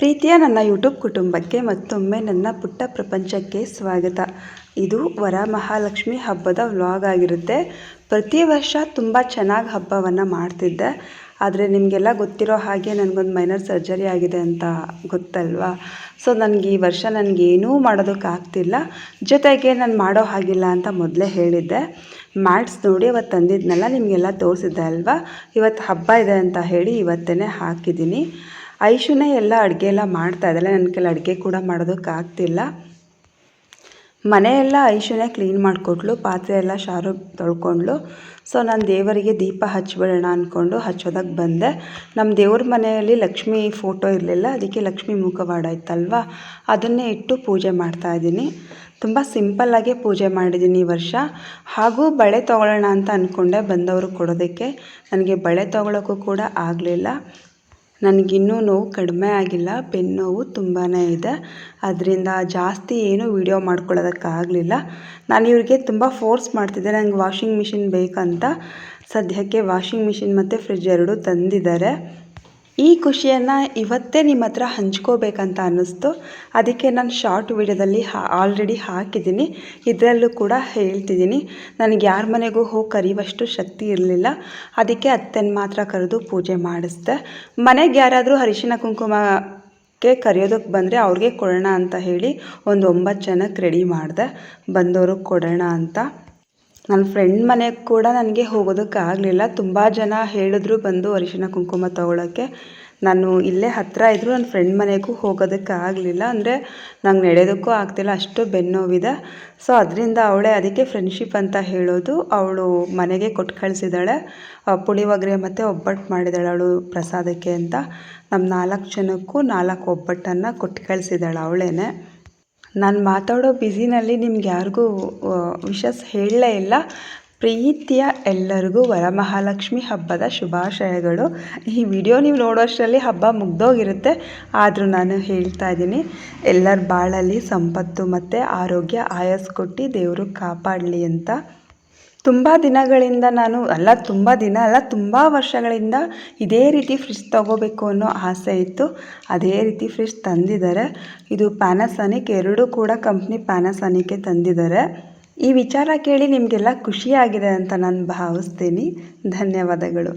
ಪ್ರೀತಿಯ ನನ್ನ ಯೂಟ್ಯೂಬ್ ಕುಟುಂಬಕ್ಕೆ ಮತ್ತೊಮ್ಮೆ ನನ್ನ ಪುಟ್ಟ ಪ್ರಪಂಚಕ್ಕೆ ಸ್ವಾಗತ. ಇದು ವರ ಮಹಾಲಕ್ಷ್ಮಿ ಹಬ್ಬದ ವ್ಲಾಗ್ ಆಗಿರುತ್ತೆ. ಪ್ರತಿ ವರ್ಷ ತುಂಬ ಚೆನ್ನಾಗಿ ಹಬ್ಬವನ್ನು ಮಾಡ್ತಿದ್ದೆ. ಆದರೆ ನಿಮಗೆಲ್ಲ ಗೊತ್ತಿರೋ ಹಾಗೆ ನನಗೊಂದು ಮೈನರ್ ಸರ್ಜರಿ ಆಗಿದೆ ಅಂತ ಗೊತ್ತಲ್ವಾ? ಸೊ, ನನಗೆ ಈ ವರ್ಷ ನನಗೇನೂ ಮಾಡೋದಕ್ಕಾಗ್ತಿಲ್ಲ ಜೊತೆಗೆ ನಾನು ಮಾಡೋ ಹಾಗಿಲ್ಲ ಅಂತ ಮೊದಲೇ ಹೇಳಿದ್ದೆ. ಮ್ಯಾಟ್ಸ್ ನೋಡಿ ಅವತ್ತು ತಂದಿದ್ನಲ್ಲ, ನಿಮಗೆಲ್ಲ ತೋರಿಸಿದ್ದೆ ಅಲ್ವಾ? ಇವತ್ತು ಹಬ್ಬ ಇದೆ ಅಂತ ಹೇಳಿ ಇವತ್ತೇ ಹಾಕಿದ್ದೀನಿ. ಐಶುನೇ ಎಲ್ಲ ಅಡುಗೆ ಎಲ್ಲ ಮಾಡ್ತಾ ಇದ್ದಾಳೆ. ನನ್ನ ಕೈಲಿ ಅಡುಗೆ ಕೂಡ ಮಾಡೋದಕ್ಕಾಗ್ತಿಲ್ಲ ಮನೆಯೆಲ್ಲ ಐಶುನೇ ಕ್ಲೀನ್ ಮಾಡಿಕೊಟ್ಲು. ಪಾತ್ರೆ ಎಲ್ಲ ಶಾರು ತೊಳ್ಕೊಂಡ್ಲು. ಸೊ, ನಾನು ದೇವರಿಗೆ ದೀಪ ಹಚ್ಬಿಡೋಣ ಅಂದ್ಕೊಂಡು ಹಚ್ಚೋದಕ್ಕೆ ಬಂದೆ. ನಮ್ಮ ದೇವ್ರ ಮನೆಯಲ್ಲಿ ಲಕ್ಷ್ಮಿ ಫೋಟೋ ಇರಲಿಲ್ಲ. ಅದಕ್ಕೆ ಲಕ್ಷ್ಮಿ ಮುಖವಾಡ ಇತ್ತಲ್ವ? ಅದನ್ನೇ ಇಟ್ಟು ಪೂಜೆ ಮಾಡ್ತಾ ಇದ್ದೀನಿ. ತುಂಬ ಸಿಂಪಲ್ಲಾಗೆ ಪೂಜೆ ಮಾಡಿದ್ದೀನಿ ಈ ವರ್ಷ. ಹಾಗೂ ಬಳೆ ತೊಗೊಳ್ಳೋಣ ಅಂತ ಅಂದ್ಕೊಂಡೆ ಬಂದವರು ಕೊಡೋದಕ್ಕೆ. ನನಗೆ ಬಳೆ ತೊಗೊಳೋಕ್ಕೂ ಕೂಡ ಆಗಲಿಲ್ಲ. ನನಗಿನ್ನೂ ನೋವು ಕಡಿಮೆ ಆಗಿಲ್ಲ ಬೆನ್ನೋವು ತುಂಬಾ ಇದೆ. ಅದರಿಂದ ಜಾಸ್ತಿ ಏನೂ ವೀಡಿಯೋ ಮಾಡ್ಕೊಳ್ಳೋದಕ್ಕಾಗಲಿಲ್ಲ. ನಾನು ಇವರಿಗೆ ತುಂಬ ಫೋರ್ಸ್ ಮಾಡ್ತಿದ್ದೆ, ನಂಗೆ ವಾಷಿಂಗ್ ಮಿಷಿನ್ ಬೇಕಂತ. ಸದ್ಯಕ್ಕೆ ವಾಷಿಂಗ್ ಮಿಷಿನ್ ಮತ್ತು ಫ್ರಿಜ್ ಎರಡೂ ತಂದಿದ್ದಾರೆ. ಈ ಖುಷಿಯನ್ನು ಇವತ್ತೇ ನಿಮ್ಮ ಹತ್ರ ಹಂಚ್ಕೋಬೇಕಂತ ಅನ್ನಿಸ್ತು. ಅದಕ್ಕೆ ನಾನು ಶಾರ್ಟ್ ವಿಡಿಯೋದಲ್ಲಿ ಹಾ ಆಲ್ರೆಡಿ ಹಾಕಿದ್ದೀನಿ. ಇದರಲ್ಲೂ ಕೂಡ ಹೇಳ್ತಿದ್ದೀನಿ. ನನಗೆ ಯಾರ ಮನೆಗೂ ಹೋಗಿ ಕರೆಯುವಷ್ಟು ಶಕ್ತಿ ಇರಲಿಲ್ಲ. ಅದಕ್ಕೆ ಅತ್ತೆನ ಮಾತ್ರ ಕರೆದು ಪೂಜೆ ಮಾಡಿಸ್ದೆ. ಮನೆಗೆ ಯಾರಾದರೂ ಅರಿಶಿನ ಕುಂಕುಮಕ್ಕೆ ಕರೆಯೋದಕ್ಕೆ ಬಂದರೆ ಅವ್ರಿಗೆ ಕೊಡೋಣ ಅಂತ ಹೇಳಿ ಒಂದು ಒಂಬತ್ತು ಜನಕ್ಕೆ ರೆಡಿ ಮಾಡಿದೆ. ಬಂದವ್ರಿಗೆ ಕೊಡೋಣ ಅಂತ. ನನ್ನ ಫ್ರೆಂಡ್ ಮನೆಗೆ ಕೂಡ ನನಗೆ ಹೋಗೋದಕ್ಕಾಗಲಿಲ್ಲ. ತುಂಬ ಜನ ಹೇಳಿದ್ರು ಬಂದು ಅರಿಶಿನ ಕುಂಕುಮ ತೊಗೊಳಕ್ಕೆ. ನಾನು ಇಲ್ಲೇ ಹತ್ತಿರ ಇದ್ದರೂ ನನ್ನ ಫ್ರೆಂಡ್ ಮನೆಗೂ ಹೋಗೋದಕ್ಕಾಗಲಿಲ್ಲ. ಅಂದರೆ ನಂಗೆ ನಡೆಯೋದಕ್ಕೂ ಆಗ್ತಿಲ್ಲ, ಅಷ್ಟು ಬೆನ್ನೋವಿದೆ ಸೊ ಅದರಿಂದ ಅವಳೇ ಅದಕ್ಕೆ ಫ್ರೆಂಡ್ಶಿಪ್ ಅಂತ ಹೇಳೋದು. ಅವಳು ಮನೆಗೆ ಕೊಟ್ಟು ಕಳಿಸಿದ್ದಾಳೆ. ಪುಳಿಯೋಗರೆ ಮತ್ತು ಒಬ್ಬಟ್ಟು ಮಾಡಿದ್ದಾಳೆ ಅವಳು ಪ್ರಸಾದಕ್ಕೆ ಅಂತ. ನಮ್ಮ ನಾಲ್ಕು ಜನಕ್ಕೂ ನಾಲ್ಕು ಒಬ್ಬಟ್ಟನ್ನು ಕೊಟ್ಟು ಕಳಿಸಿದ್ದಾಳೆ ಅವಳೇ ನಾನು ಮಾತಾಡೋ ಬ್ಯುಸಿನಲ್ಲಿ ನಿಮ್ಗೆ ಯಾರಿಗೂ ವಿಶಸ್ ಹೇಳಲೇ ಇಲ್ಲ. ಪ್ರೀತಿಯ ಎಲ್ಲರಿಗೂ ವರಮಹಾಲಕ್ಷ್ಮಿ ಹಬ್ಬದ ಶುಭಾಶಯಗಳು. ಈ ವಿಡಿಯೋ ನೀವು ನೋಡೋಷ್ಟರಲ್ಲಿ ಹಬ್ಬ ಮುಗ್ದೋಗಿರುತ್ತೆ. ಆದರೂ ನಾನು ಹೇಳ್ತಾ ಇದ್ದೀನಿ, ಎಲ್ಲರ ಬಾಳಲ್ಲಿ ಸಂಪತ್ತು ಮತ್ತು ಆರೋಗ್ಯ, ಆಯಸ್ ಕೊಟ್ಟು ದೇವರು ಕಾಪಾಡಲಿ ಅಂತ. ತುಂಬ ದಿನಗಳಿಂದ ನಾನು, ಅಲ್ಲ ತುಂಬ ದಿನ ಅಲ್ಲ, ತುಂಬ ವರ್ಷಗಳಿಂದ ಇದೇ ರೀತಿ ಫ್ರಿಜ್ ತೊಗೋಬೇಕು ಅನ್ನೋ ಆಸೆ ಇತ್ತು. ಅದೇ ರೀತಿ ಫ್ರಿಜ್ ತಂದಿದ್ದಾರೆ. ಇದು ಪ್ಯಾನಸಾನಿಕ್ ಎರಡೂ ಕೂಡ ಕಂಪ್ನಿ ಪ್ಯಾನಸಾನಿಕ್ಕೆ ತಂದಿದ್ದಾರೆ. ಈ ವಿಚಾರ ಕೇಳಿ ನಿಮಗೆಲ್ಲ ಖುಷಿಯಾಗಿದೆ ಅಂತ ನಾನು ಭಾವಿಸ್ತೀನಿ. ಧನ್ಯವಾದಗಳು.